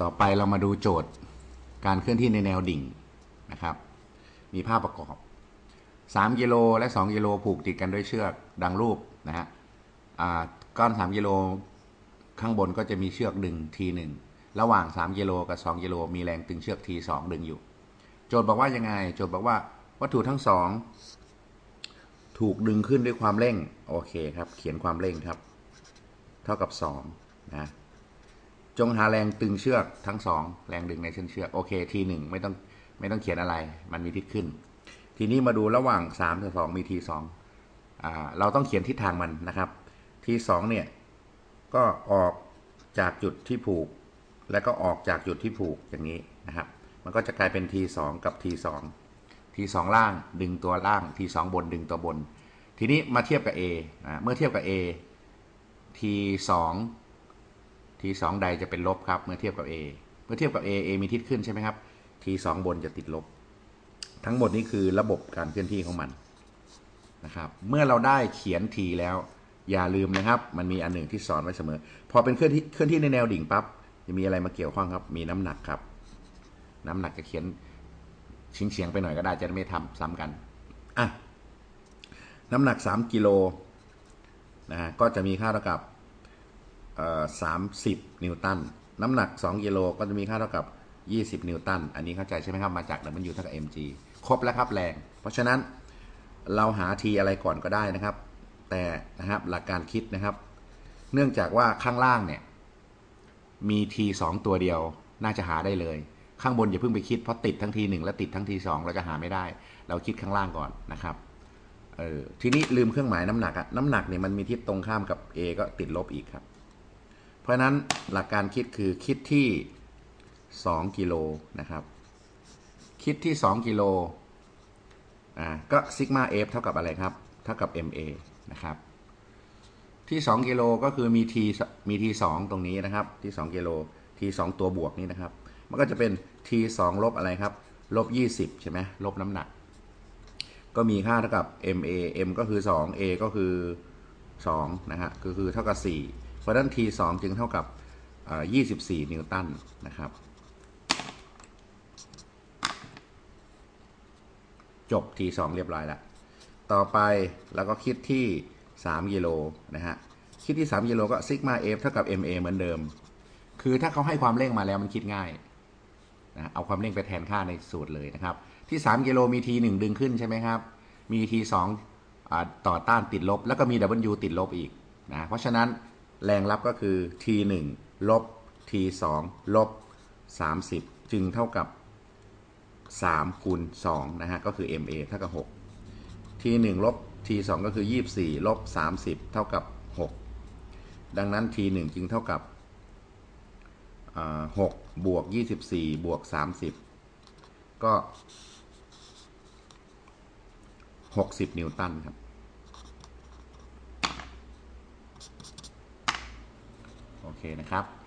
ต่อไปเรามาดูโจทย์การเคลื่อนที่ในแนวดิ่งนะครับ มีภาพประกอบ 3 กิโลและ 2 กิโลผูกติดกันด้วยเชือกดังรูปนะฮะก้อน 3 กิโลข้างบนก็จะมีเชือกดึงทีหนึ่งระหว่าง 3 กิโลกับ 2 กิโลมีแรงตึงเชือกทีสองดึงอยู่ โจทย์บอกว่ายังไง โจทย์บอกว่าวัตถุทั้งสองถูกดึงขึ้นด้วยความเร่ง โอเคครับ เขียนความเร่งครับ เท่ากับ 2 นะ จงหาแรงตึงเชือกทั้งสองแรงดึงในเส้นเชือกโอเคทีหนึ่งไม่ต้องไม่ต้องเขียนอะไร มันมีทิศขึ้น ทีนี้มาดูระหว่าง3กับ2มีทีสองอ่าเราต้องเขียนทิศทางมันนะครับ ทีสองเนี่ยก็ออกจากจุดที่ผูก แล้วก็ออกจากจุดที่ผูกอย่างนี้นะครับ มันก็จะกลายเป็นทีสองกับทีสองทีสองล่างดึงตัวล่างทีสองบนดึงตัวบน ทีนี้มาเทียบกับ A อ่าเมื่อเทียบกับ A ทีสอง ทีสองใดจะเป็นลบครับ เมื่อเทียบกับ A เมื่อเทียบกับ A A มีทิศขึ้นใช่ไหมครับทีสองบนจะติดลบ ทั้งหมดนี้คือระบบการเคลื่อนที่ของมันนะครับ เมื่อเราได้เขียนทีแล้ว อย่าลืมนะครับ มันมีอันหนึ่งที่สอนไว้เสมอ พอเป็นเคลื่อนที่เคลื่อนที่ในแนวดิ่งปั๊บจะมีอะไรมาเกี่ยวข้องครับ มีน้ำหนักครับ น้ำหนักจะเขียนชิงเฉียงไปหน่อยก็ได้จะไม่ทำซ้ำกันอะน้ำหนัก 3 กิโลนะฮะก็จะมีค่าเท่ากับ สามสิบนิวตัน น้ำหนัก 2กิโลก็จะมีค่าเท่ากับ 20 นิวตัน อันนี้เข้าใจใช่ไหมครับ มาจาก W เท่ากับ mg ครบแล้วครับแรง เพราะฉะนั้นเราหา t อะไรก่อนก็ได้นะครับ แต่นะครับหลักการคิดนะครับ เนื่องจากว่าข้างล่างเนี่ย มี t 2 ตัวเดียว น่าจะหาได้เลย ข้างบนอย่าเพิ่งไปคิด เพราะติดทั้ง t 1และติดทั้ง t 2เราจะหาไม่ได้ เราคิดข้างล่างก่อนนะครับเออทีนี้ลืมเครื่องหมายน้ำหนักอะน้ำหนักเนี่ยมันมีทิศตรงข้ามกับ a ก็ติดลบอีกครับ เพราะนั้นหลักการคิดคือคิดที่ 2 กิโลนะครับ คิดที่ 2 กิโลอ่าก็ซิกมา f เท่ากับอะไรครับ เท่ากับ ma นะครับ ที่ 2 กิโลก็คือมี t มี t 2ตรงนี้นะครับ ที่ 2 กิโล t 2ตัวบวกนี้นะครับ มันก็จะเป็น t 2ลบอะไรครับ ลบ 20 ใช่ไหมลบน้ำหนัก ก็มีค่าเท่ากับ ma m ก็คือ 2 a ก็คือ 2 นะฮะก็คือเท่ากับ 4 ราะฉะนั้น t 2จึงเท่ากับ 24 นิวตันนะครับ จบ t 2เรียบร้อยแล้ว ต่อไปเราก็คิดที่ 3 กิโลนะฮะ คิดที่ 3 กิโลก็ซิกมา f เท่ากับ ma เหมือนเดิม คือถ้าเขาให้ความเร่งมาแล้วมันคิดง่ายนะเอาความเร่งไปแทนค่าในสูตรเลยนะครับ ที่ 3 กิโลมี t 1ดึงขึ้นใช่ไหมครับ มี t 2อ่าต่อต้านติดลบ แล้วก็มี w ติดลบอีกนะ เพราะฉะนั้น แรงรับก็คือ t 1ลบ t 2ลบ 30 จึงเท่ากับ 3 คูณ 2 นะฮะ ก็คือ ma เท่ากับ 6 t 1ลบ t 2ก็คือ 24 ลบ 30 เท่ากับ 6 ดังนั้น t 1จึงเท่ากับ 6 บวก 24 บวก 30 ก็ 60 นิวตันครับ โอเคนะครับ